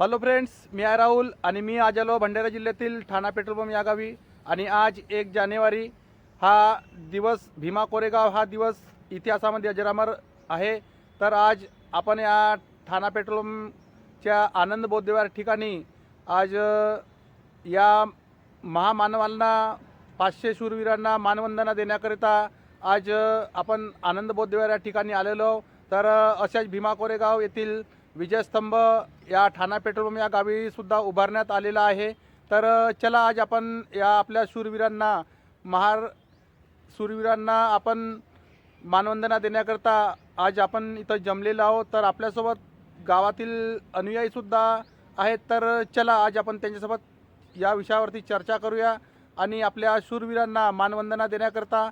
Hello friends मी आहे राहुल आणि मी आज आलो भंडारा जिल्ह्यातील ठाणा पेट्रोल पंप या गावी. आणि आज एक जानेवारी हा दिवस भीमा कोरेगाव हा दिवस इतिहासामध्ये अजरामर आहे. तर आज आपण या ठाणा पेट्रोल पंपच्या आनंद बोधदेवार ठिकाणी आज या महामानवांना पाचशे शूरवीरांना मानवंदना देण्याकरिता आज आपण आनंद बोधदेवार या ठिकाणी आलेलो. तर अशाच भीमा कोरेगाव येथील विजयस्तंभ या ठाणा पेट्रोल पंप या गावीसुद्धा उभारण्यात आलेला आहे. तर चला आज आपण या आपल्या शूरवीरांना महार शूरवीरांना आपण मानवंदना देण्याकरता आज आपण इथं जमलेलो आहोत. तर आपल्यासोबत गावातील अनुयायीसुद्धा आहेत. तर चला आज आपण त्यांच्यासोबत या विषयावरती चर्चा करूया आणि आपल्या शूरवीरांना मानवंदना देण्याकरता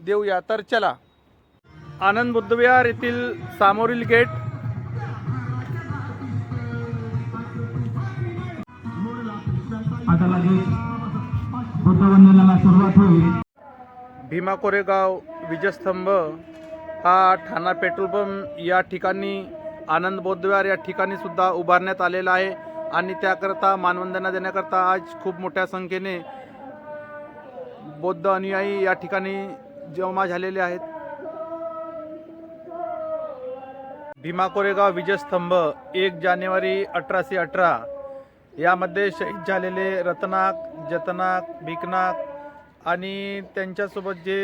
देऊया. तर चला. आनंद बुद्धविहार येथील सामोरील गेट सुरुवात होईल. भीमा कोरेगाव विजयस्तंभ हा ठाणा पेट्रोल पंप या ठिकाणी आनंद बौद्धविहार या ठिकाणी सुद्धा उभारण्यात आलेला आहे. आणि त्याकरता मानवंदना देण्याकरता आज खूप मोठ्या संख्येने बौद्ध अनुयायी या ठिकाणी जमा झालेले आहेत. भीमा कोरेगाव विजयस्तंभ एक जानेवारी अठराशे अठरा यामध्ये शहीद झालेले रतनाक जतनाक भिकनाक आणि त्यांच्यासोबत जे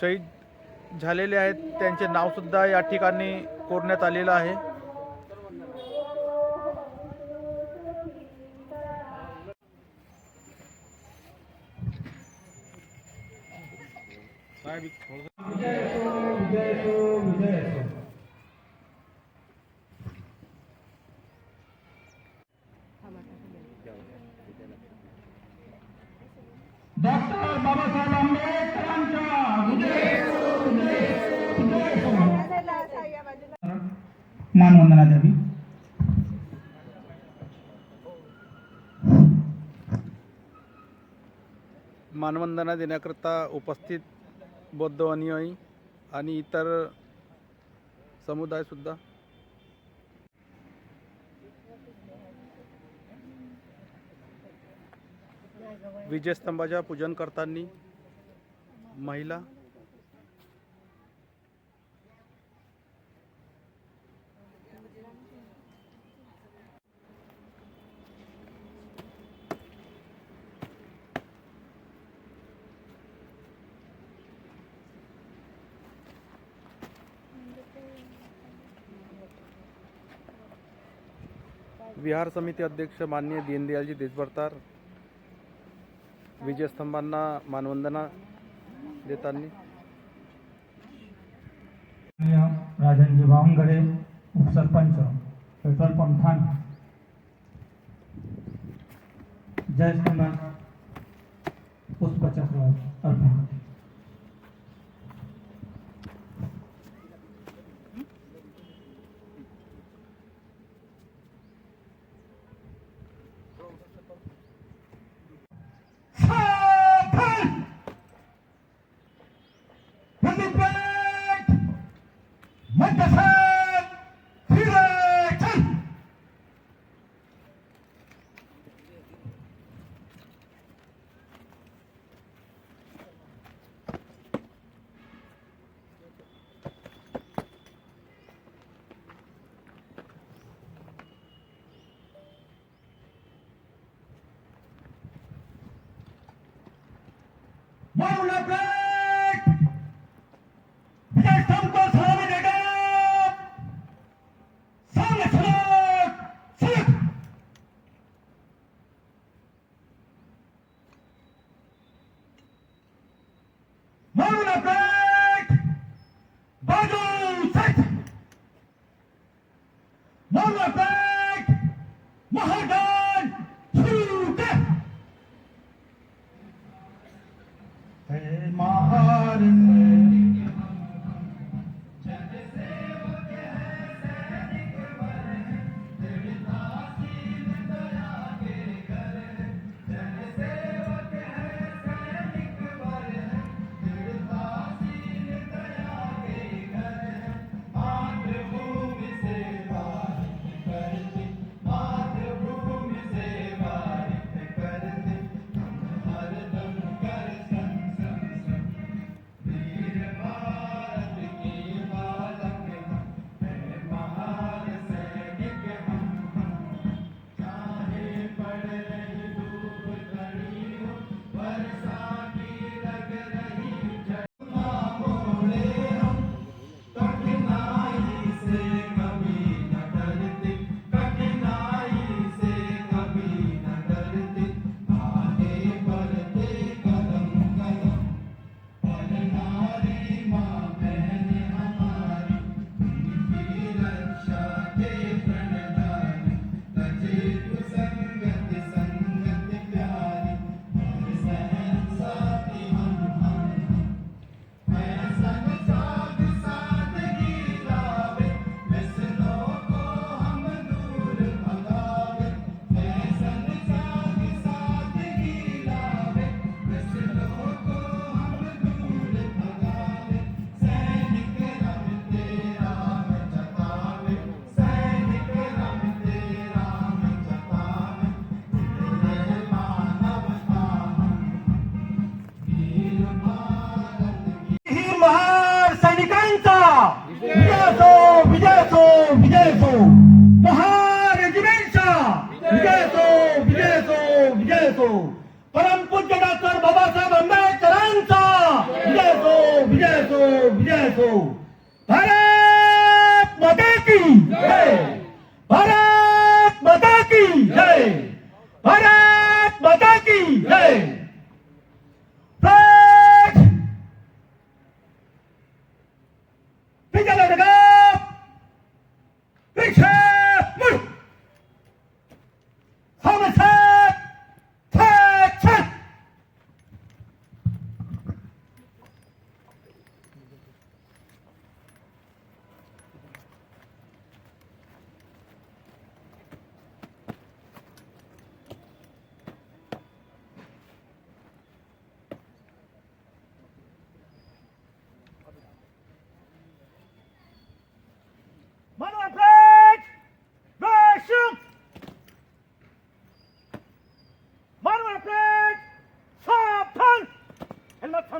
शहीद झालेले आहेत त्यांचे नावसुद्धा या ठिकाणी कोरण्यात आलेलं आहे. साहेब मानवंदना द्यावी मानवंदना देण्याकरता उपस्थित बौद्ध अनुयायी आणि इतर समुदायसुद्धा विजयस्तंभाच्या पूजन करताना महिला विहार समिती अध्यक्ष माननीय दीनदयालजी देशभरतार विजयस्तंभांना मानवंदना देताना. राजनजी बावनगडे उपसरपंच पेट्रोल पंप ठाणे. जय स्तंभात पुष्पचक्र अर्पण मारून आपले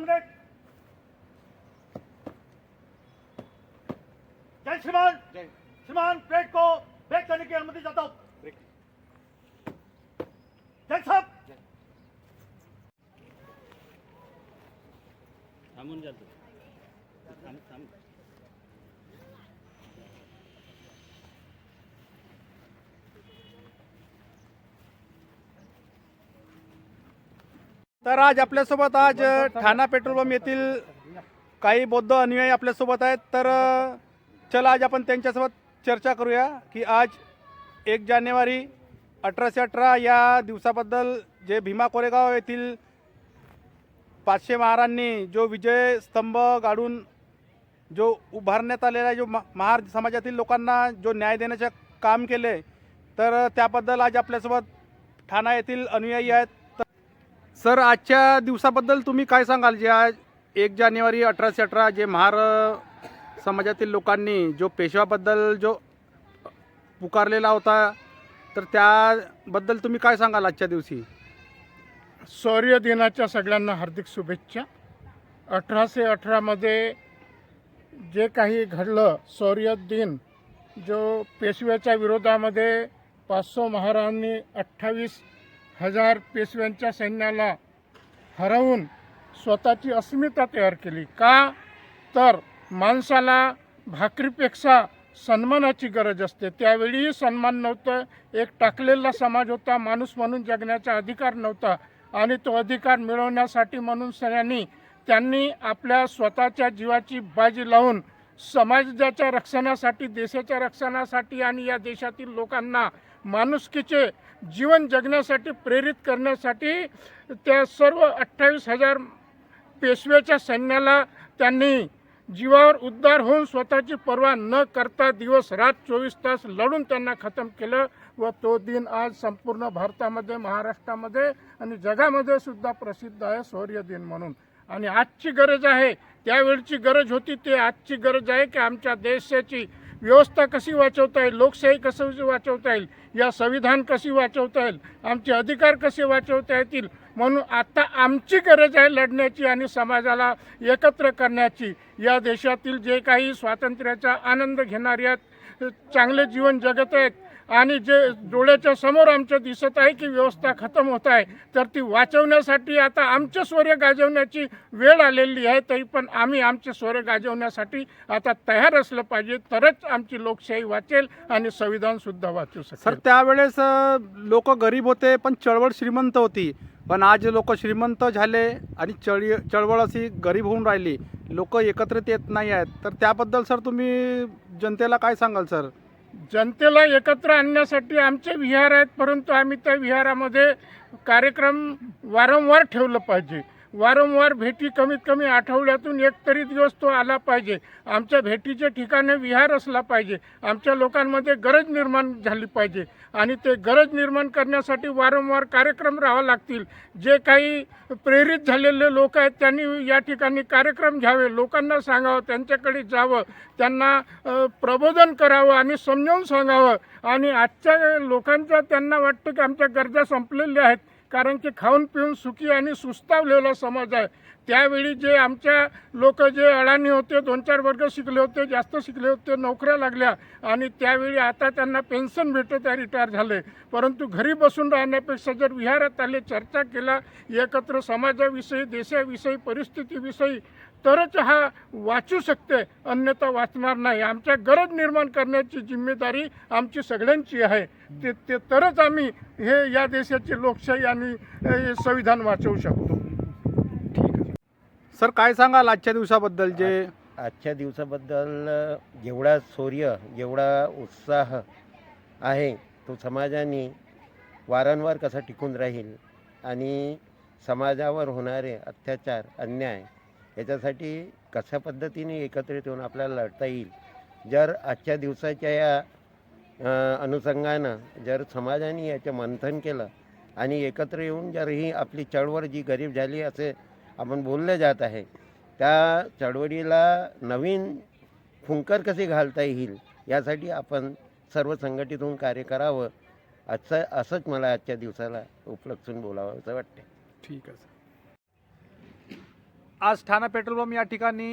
Helmet hundred! जय श्रीमान श्रीमान प्लेट को ब्रेक करने की अनुमति चाहता हूँ जय साहब थांबून जातो थांब थांब तर आज आपल्यासोबत आज ठाणा पेट्रोल पंप येथील काही बौद्ध अनुयायी आपल्यासोबत आहेत. तर चला आज आपण त्यांच्यासोबत चर्चा करूया की आज एक जानेवारी अठराशे अठरा या दिवसाबद्दल जे भीमा कोरेगाव येथील पाचशे महारांनी जो विजय स्तंभ गाडून जो उभारण्यात आलेला जो महार समाजातील लोकांना जो न्याय देण्याचे काम केले तर त्याबद्दल आज आपल्यासोबत ठाणा येथील अनुयायी आहेत. सर आजच्या दिवसाबद्दल तुम्ही काय सांगाल? जे आज एक जानेवारी अठराशे अठरा जे महार समाजातील लोकांनी जो पेशवाबद्दल जो पुकारलेला होता तर त्याबद्दल तुम्ही काय सांगाल आजच्या दिवशी? शौर्य दिनाच्या सगळ्यांना हार्दिक शुभेच्छा. अठराशे अठरामध्ये जे काही घडलं शौर्य दिन जो पेशव्याच्या विरोधामध्ये पाचसो महाराजांनी अठ्ठावीस हजार पेशव्यांच्या सैन्याला हरवून स्वतःची अस्मिता तयार केली. का? तर माणसाला भाकरीपेक्षा सन्मानाची गरज असते. त्यावेळीही सन्मान नव्हतं. एक टाकलेला समाज होता माणूस म्हणून जगण्याचा अधिकार नव्हता. आणि तो अधिकार मिळवण्यासाठी म्हणून सगळ्यांनी त्यांनी आपल्या स्वतःच्या जीवाची बाजी लावून समाजाच्या रक्षणासाठी देशाच्या रक्षणासाठी आणि या देशातील लोकांना माणुसकीचे जीवन जगण्यासाठी प्रेरित करण्यासाठी त्या सर्व अठ्ठावीस हजार पेशव्याच्या सैन्याला त्यांनी जीवावर उद्धार होऊन स्वतःची पर्वा न करता दिवस रात चोवीस तास लढून त्यांना खतम केलं व तो दिन आज संपूर्ण भारतामध्ये महाराष्ट्रामध्ये आणि जगामध्ये सुद्धा प्रसिद्ध आहे शौर्य दिन म्हणून. आणि आजची गरज आहे त्यावेळची गरज होती ते आजची गरज आहे की आमच्या देशाची व्यवस्था कशी वाचवता येईल लोकशाही कसं वाचवता येईल या संविधान कशी वाचवता येईल आमचे अधिकार कसे वाचवता येतील म्हणून आत्ता आमची गरज आहे लढण्याची आणि समाजाला एकत्र करण्याची. या देशातील जे काही स्वातंत्र्याचा आनंद घेणारे आहेत चांगले जीवन जगत आहेत आणि जे डोळ्याच्या समोर आमच्या दिसत आहे की व्यवस्था खतम होत आहे तर ती वाचवण्यासाठी आता आमचे स्वर्य गाजवण्याची वेळ आलेली आहे तरी पण आम्ही आमचे स्वर्य गाजवण्यासाठी आता तयार असलं पाहिजे तरच आमची लोकशाही वाचेल आणि संविधानसुद्धा वाचू सर त्यावेळेस लोक गरीब होते पण चळवळ श्रीमंत होती. पण आज लोक श्रीमंत झाले आणि चळी चळवळ अशी गरीब होऊन राहिली. लोक एकत्रित येत नाही आहेत. तर त्याबद्दल सर तुम्ही जनतेला काय सांगाल सर? जनतेला एकत्र आणण्यासाठी आमचे विहार आहेत परंतु आम्ही त्या विहारामध्ये कार्यक्रम वारंवार ठेवलं पाहिजे. वारंवार भेटी कमीत कमी आठवड्यातून एक तरी दिवस तो आला पाहिजे. आमच्या भेटीचे ठिकाणी विहार असला पाहिजे. आमच्या लोकांमध्ये गरज निर्माण झाली पाहिजे. आणि ते गरज निर्माण करण्यासाठी वारंवार कार्यक्रम राहावं लागतील. जे काही प्रेरित झालेले लोक आहेत त्यांनी या ठिकाणी कार्यक्रम घ्यावे लोकांना सांगावं त्यांच्याकडे जावं त्यांना प्रबोधन करावं आणि समजावून सांगावं. आणि आजच्या लोकांच्या त्यांना वाटतं की आमच्या गरजा संपलेल्या आहेत. कारण की खाऊन पिऊन सुखी आणि सुस्तावलेला समाज आहे. त्यावेळी जे आमच्या लोक जे अडाणी होते दोन चार वर्ग शिकले होते जास्त शिकले होते नोकऱ्या लागल्या आणि त्यावेळी आता त्यांना पेन्शन भेटत आहे रिटायर झाले. परंतु घरी बसून राहण्यापेक्षा जर विहारात आले चर्चा केला एकत्र समाजाविषयी देशाविषयी परिस्थितीविषयी तरच हा वाचू शकते अन्यथा वाचणार नाही. आमच्या गरज निर्माण करण्याची जिम्मेदारी आमची सगळ्यांची आहे. ते ते तरच आम्ही हे या देशाची लोकशाही आणि हे संविधान वाचवू शकतो. सर काय सांगाल आजच्या दिवसाबद्दल जे आजच्या दिवसाबद्दल जेवढा शौर्य जेवढा उत्साह आहे तो समाजाने वारंवार कसा टिकून राहील आणि समाजावर होणारे अत्याचार अन्याय याच्यासाठी कशा पद्धतीने एकत्रित येऊन आपल्याला लढता येईल? जर आजच्या दिवसाच्या या अनुषंगानं जर समाजाने याचं मंथन केलं आणि एकत्र येऊन जर ही आपली चळवळ जी गरीब झाली असे आपण बोललं जात आहे त्या चळवळीला नवीन फुंकर कसे घालता येईल? यासाठी आपण सर्व संघटित होऊन कार्य करावं असं असंच मला आजच्या दिवसाला उपलक्षून बोलावं असं वाटतं ठीक आहे सर. आज ठाणा पेट्रोल पंप या ठिकाणी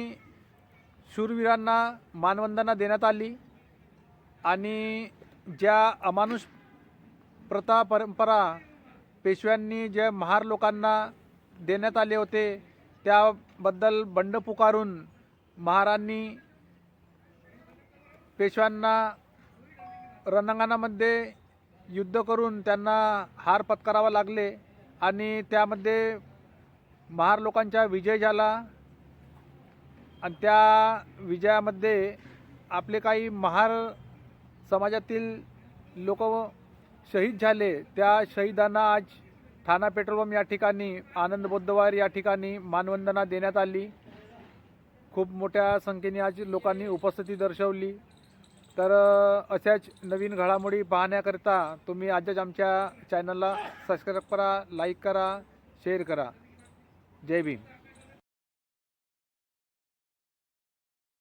शूरवीरांना मानवंदना देण्यात आली आणि ज्या अमानुष प्रथा परंपरा पेशव्यांनी ज्या महार लोकांना देण्यात आले होते त्याबद्दल बंड पुकारून महारांनी पेशव्यांना रणांगणामध्ये युद्ध करून त्यांना हार पत्करावा लागले आणि त्यामध्ये महार लोकांचा विजय झाला. आणि त्या विजयामध्ये आपले काही महार समाजातील लोक शहीद झाले. त्या शहीदांना आज ठाणा पेट्रोल पंप या ठिकाणी आनंद बौद्धवार या ठिकाणी मानवंदना देण्यात आली. खूप मोठ्या संख्येने आज लोकांनी उपस्थिती दर्शवली. तर अशाच नवीन घडामोडी पाहण्याकरिता तुम्ही आजच आमच्या चॅनलला सबस्क्राईब करा लाईक करा शेअर करा. जय भीम.